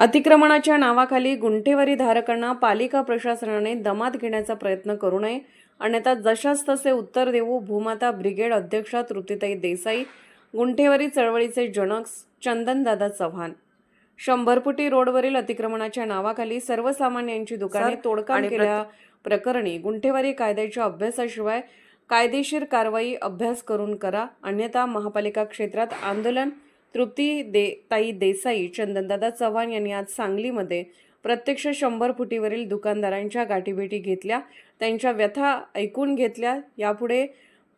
अतिक्रमणाच्या नावाखाली गुंठेवारी धारकांना पालिका प्रशासनाने दमात घेण्याचा प्रयत्न करू नये. अन्यथा जशास तसे उत्तर देऊ भूमाता ब्रिगेड अध्यक्षा तृप्तीताई देसाई गुंठेवारी चळवळीचे जनक चंदनदादा चव्हाण. शंभरपुटी रोडवरील अतिक्रमणाच्या नावाखाली सर्वसामान्यांची दुकाने तोडकाम केल्या प्रकरणी गुंठेवारी कायद्याच्या अभ्यासाशिवाय कायदेशीर कारवाई अभ्यास करून करा. अन्यथा महापालिका क्षेत्रात आंदोलन तृप्ती दे ताई देसाई चंदनदादा चव्हाण यांनी आज सांगलीमध्ये प्रत्यक्ष शंभर फुटीवरील दुकानदारांच्या गाठीभेटी घेतल्या. त्यांच्या व्यथा ऐकून घेतल्या. यापुढे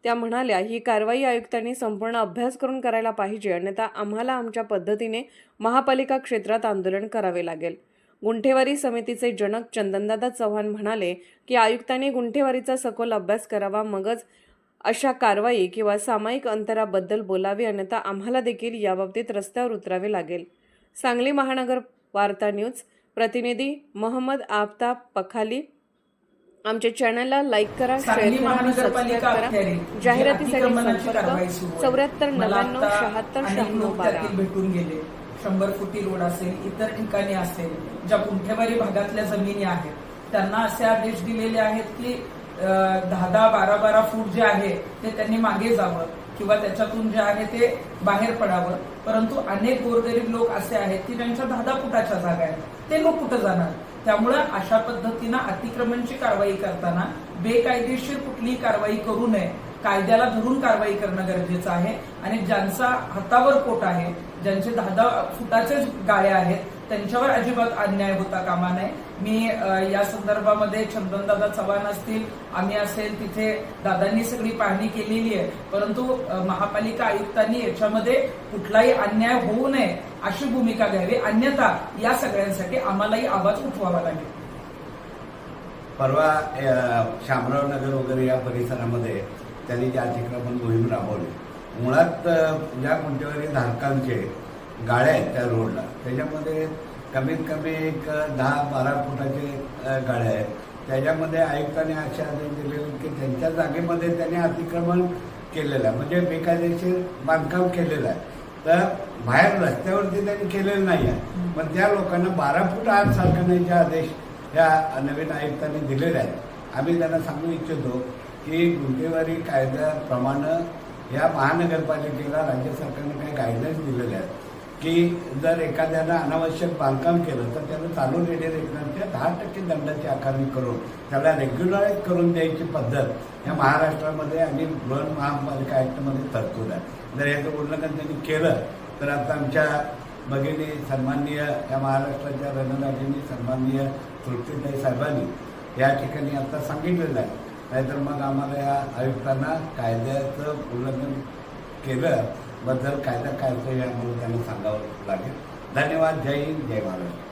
त्या म्हणाल्या ही कारवाई आयुक्तांनी संपूर्ण अभ्यास करून करायला पाहिजे. अन्यथा आम्हाला आमच्या पद्धतीने महापालिका क्षेत्रात आंदोलन करावे लागेल. गुंठेवारी समितीचे जनक चंदनदादा चव्हाण म्हणाले की आयुक्तांनी गुंठेवारीचा सखोल अभ्यास करावा. मगच अशा कारवाई किंवा सामायिक अंतराबद्दल बोलावे अन्यथा आम्हाला देखील याबाबतीत रस्त्यावर उतरावे लागेल. सांगली महानगर वार्ता न्यूज. प्रतिनिधी मोहम्मद आफताब पखाली. आमच्या चॅनलला लाईक करा शेअर सांगली करा सबस्क्राईब करा. जाहिरातीसाठी संपर्क. चौऱ्याहत्तर नव्याण्णव शहात्तर शहाण्णव बारा. भेटून गेले. शंभर फुटी रोड असेल इतर ठिकाणी असेल ज्या गुंठेवारी भागातल्या जमिनी आहेत त्यांना असे आदेश दिलेले आहेत की दहा दहा बारा बारा फूट जे आहे ते त्यांनी मागे जावं किंवा त्याच्यातून जे आहे ते बाहेर पडावं. परंतु अनेक गोरगरीब लोक असे आहेत की ज्यांच्या दहा दहा फुटाच्या जागा आहेत ते लोक कुठं जाणार? त्यामुळे अशा पद्धतीनं अतिक्रमणची कारवाई करताना बेकायदेशीर कुठलीही कारवाई करू नये. कायद्याला धरून कारवाई करणं गरजेचं आहे. आणि ज्यांचा हातावर पोट आहे ज्यांचे दहा दहा फुटाचे गाळे आहेत त्यांच्यावर अजिबात अन्याय होता कामा नये. मी या संदर्भामध्ये चंदनदादा चव्हाण असतील आम्ही असेल तिथे दादांनी सगळी पाहणी केलेली आहे. परंतु महापालिका आयुक्तांनी याच्यामध्ये कुठलाही अन्याय होऊ नये अशी भूमिका घ्यावी. अन्यथा या सगळ्यांसाठी आम्हालाही आवाज उठवावा लागेल. परवा शामराव नगर वगैरे या परिसरामध्ये त्यांनी जे अतिक्रमण मोहीम राबवली. मुळात या ज्या गुंठेवारी धारकांचे गाड्या आहेत त्या रोडला. त्याच्यामध्ये कमीत कमी एक दहा बारा फुटाचे गाड्या आहेत. त्याच्यामध्ये आयुक्तांनी असे आदेश दिलेले की त्यांच्या जागेमध्ये त्यांनी अतिक्रमण केलेलं आहे. म्हणजे बेकायदेशीर बांधकाम केलेलं आहे. तर बाहेर रस्त्यावरती त्यांनी केलेलं नाही आहे. पण त्या लोकांना बारा फूट आत सारखण्याचे आदेश या नवीन आयुक्तांनी दिलेले आहेत. आम्ही त्यांना सांगू इच्छितो की गुंठेवारी कायद्याप्रमाणे या महानगरपालिकेला राज्य सरकारने काही गायडन्स दिलेले आहेत. की जर एखाद्यानं अनावश्यक बांधकाम केलं तर त्यानं चालू रेडियल एकरांच्या दहा टक्के दंडाची आकारणी करून त्याला रेग्युलराईज करून द्यायची पद्धत या महाराष्ट्रामध्ये आणि बृहन महापालिका आयुक्तमध्ये तरतूद आहे. जर याचं उल्लंघन त्यांनी केलं तर आता आमच्या भगिनी सन्माननीय या महाराष्ट्राच्या रणराजींनी सन्माननीय तृप्तीताई साहेबांनी या ठिकाणी आता सांगितलेलं आहे. नाहीतर मग आम्हाला या आयुक्तांना कायद्याचं उल्लंघन केलं बद्दल कायदा काय ते आम्हाला त्यांना सांगावं लागेल. धन्यवाद. जय हिंद जय महाराष्ट्र.